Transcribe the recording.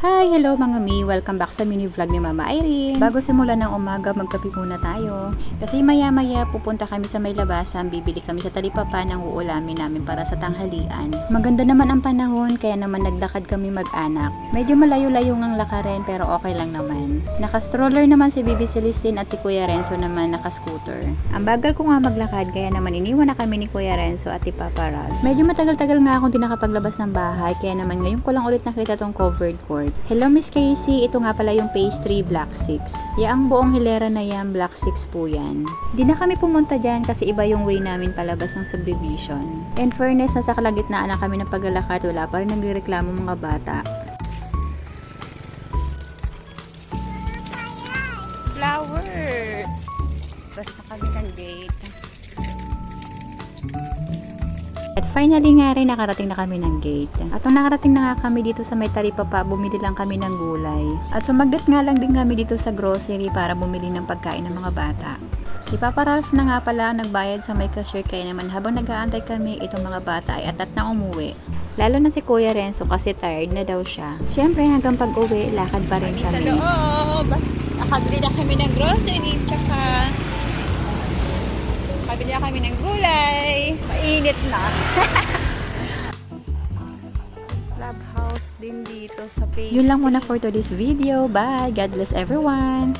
Hi! Hello mga mi! Welcome back sa mini vlog ni Mama Irene. Bago simulan ng umaga, magkape muna tayo. Kasi maya-maya pupunta kami sa may labasan, bibili kami sa talipapa ng uulamin namin para sa tanghalian. Maganda naman ang panahon, kaya naman naglakad kami mag-anak. Medyo malayo-layo ngang lakarin pero okay lang naman. Naka-stroller naman si Bibi Celestine at si Kuya Renzo naman naka-scooter. Ang bagal ko nga maglakad, kaya naman iniwan na kami ni Kuya Renzo at ni Papa Ralph. Medyo matagal-tagal nga akong di nakapaglabas ng bahay, kaya naman ngayon ko lang ulit nakita tong covered court. Hello Miss Casey, ito nga pala yung pastry Black 6. Ya ang buong hilera na yan, Black 6 po yan. Di na kami pumunta dyan kasi iba yung way namin palabas ng subdivision. In fairness, nasa kalagitnaan na kami ng paglalakad, wala pa rin nagrereklamo mga bata. Flower! Basta kami ng gate. Finally nga rin nakarating na kami ng gate. At nung nakarating na nga kami dito sa may talipapa, bumili lang kami ng gulay. At sumaglit nga lang din kami dito sa grocery para bumili ng pagkain ng mga bata. Si Papa Ralph na nga pala ang nagbayad sa may cashier kaya naman habang nag-aantay kami itong mga bata ay atat na umuwi. Lalo na si Kuya Renzo kasi tired na daw siya. Siyempre hanggang pag uwi, lakad pa rin Kami sa kami. loob. Nakabili na kami ng grocery, tsaka nakabili na kami ng gulay. Mainit na. Clubhouse din dito sa Facebook. Yun lang muna for today's video. Bye! God bless everyone!